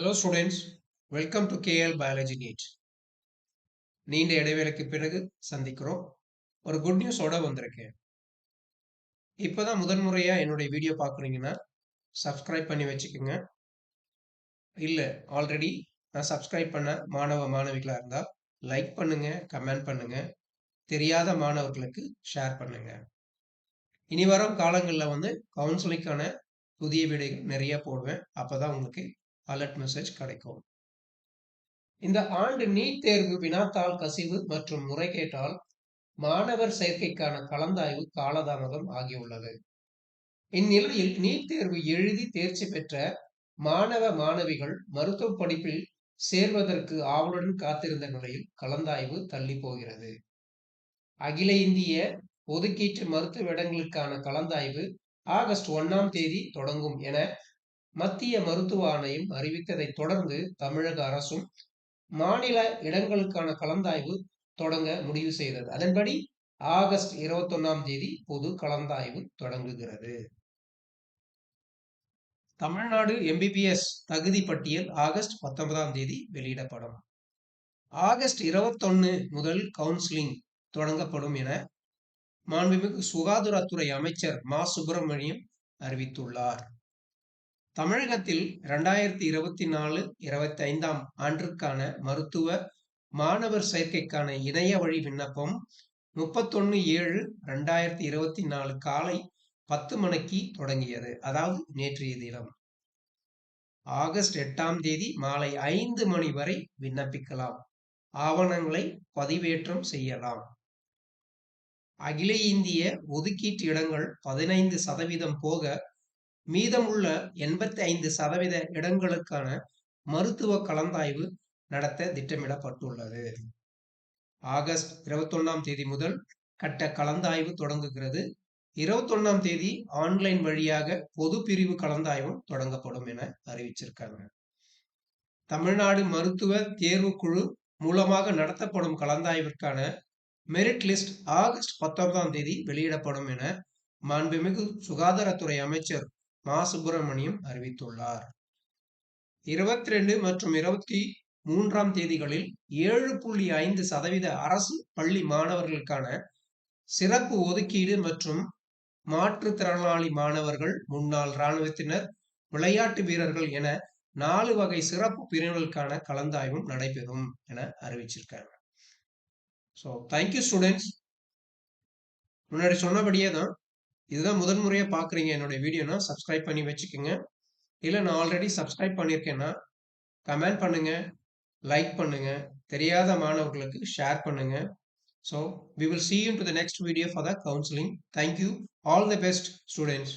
Hello students welcome to KL biology NEET நீண்ட இடைவேளைக்கு பிறகு சந்திக்கிறோம். ஒரு குட் நியூஸோட வந்திருக்கேன். இப்போதான் முதன் முறையா என்னுடைய வீடியோ பார்க்குறீங்கன்னா சப்ஸ்கிரைப் பண்ணி வச்சுக்கோங்க. இல்லை ஆல்ரெடி நான் சப்ஸ்கிரைப் பண்ண மாணவ மாணவிகளாக இருந்தால் லைக் பண்ணுங்க கமெண்ட் பண்ணுங்க. தெரியாத மாணவர்களுக்கு ஷேர் பண்ணுங்க. இனி வரும் காலங்களில் வந்து கவுன்சிலிங்கான புதிய வீடியோ நிறைய போடுவேன். அப்போ தான் உங்களுக்கு அலர்ட் மெசேஜ் கிடைக்கும். இந்த ஆண்டு நீட் தேர்வு வினாத்தாள் கசிவு மற்றும் முறைகேட்டால் மாணவர் சேர்க்கைக்கான கலந்தாய்வு காலதாமதம் ஆகியுள்ளது. இந்நிலையில் நீட் தேர்வு எழுதி தேர்ச்சி பெற்ற மாணவ மாணவிகள் மருத்துவ படிப்பில் சேர்வதற்கு ஆவலுடன் காத்திருந்த நிலையில் கலந்தாய்வு தள்ளி போகிறது. அகில இந்திய ஒதுக்கீட்டு மருத்துவ இடங்களுக்கான கலந்தாய்வு ஆகஸ்ட் ஒன்னாம் தேதி தொடங்கும் என மத்திய மருத்துவ ஆணையம் அறிவித்ததை தொடர்ந்து தமிழக அரசும் மாநில இடங்களுக்கான கலந்தாய்வு தொடங்க முடிவு செய்தது. அதன்படி ஆகஸ்ட் இருபத்தொன்னாம் தேதி பொது கலந்தாய்வு தொடங்குகிறது. தமிழ்நாடு எம்பிபிஎஸ் தகுதி பட்டியல் ஆகஸ்ட் பத்தொன்பதாம் தேதி வெளியிடப்படும். ஆகஸ்ட் இருபத்தொன்னு முதல் கவுன்சிலிங் தொடங்கப்படும் என மாண்புமிகு சுகாதாரத்துறை அமைச்சர் மா. சுப்பிரமணியம் அறிவித்துள்ளார். தமிழகத்தில் இரண்டாயிரத்தி இருபத்தி நாலு இருபத்தி ஐந்தாம் ஆண்டிற்கான மருத்துவ மாணவர் சேர்க்கைக்கான இணைய வழி விண்ணப்பம் முப்பத்தொன்னு ஏழு ரெண்டாயிரத்தி இருபத்தி நாலு காலை பத்து மணிக்கு தொடங்கியது. அதாவது நேற்றைய தினம். ஆகஸ்ட் எட்டாம் தேதி மாலை ஐந்து மணி வரை விண்ணப்பிக்கலாம். ஆவணங்களை பதிவேற்றம் செய்யலாம். அகில இந்திய ஒதுக்கீட்டு இடங்கள் பதினைந்து சதவீதம் போக மீதமுள்ள எண்பத்தி ஐந்து சதவீத இடங்களுக்கான மருத்துவ கலந்தாய்வு நடத்த திட்டமிடப்பட்டுள்ளது. ஆகஸ்ட் இருபத்தொன்னாம் தேதி முதல் கட்ட கலந்தாய்வு தொடங்குகிறது. இருபத்தொன்னாம் தேதி ஆன்லைன் வழியாக பொது பிரிவு கலந்தாய்வும் தொடங்கப்படும் என அறிவிச்சிருக்காங்க. தமிழ்நாடு மருத்துவ தேர்வு குழு மூலமாக நடத்தப்படும் கலந்தாய்விற்கான மெரிட் லிஸ்ட் ஆகஸ்ட் பத்தொன்பதாம் தேதி வெளியிடப்படும் என மாண்புமிகு சுகாதாரத்துறை அமைச்சர் மா சுப்பிரமணியம் அறிவித்துள்ளார். இருபத்தி ரெண்டு மற்றும் இருபத்தி மூன்றாம் தேதிகளில் ஏழு புள்ளி ஐந்து சதவீத அரசு பள்ளி மாணவர்களுக்கான சிறப்பு ஒதுக்கீடு மற்றும் மாற்றுத்திறனாளி மாணவர்கள் முன்னாள் இராணுவத்தினர் விளையாட்டு வீரர்கள் என நாலு வகை சிறப்பு பிரிவுகளுக்கான கலந்தாய்வும் நடைபெறும் என அறிவிச்சிருக்காங்க. ஸோ தேங்க்யூ ஸ்டூடெண்ட்ஸ் முன்னாடி சொன்னபடியே தான் இதுதான் முதன் முறையாக பார்க்குறீங்க என்னுடைய வீடியோனா சப்ஸ்கிரைப் பண்ணி வச்சுக்கோங்க. இல்லை நான் ஆல்ரெடி சப்ஸ்கிரைப் பண்ணியிருக்கேன்னா கமெண்ட் பண்ணுங்கள் லைக் பண்ணுங்கள் தெரியாத மாணவர்களுக்கு ஷேர் பண்ணுங்கள் so we will see you to the next video for the counselling thank you all the best students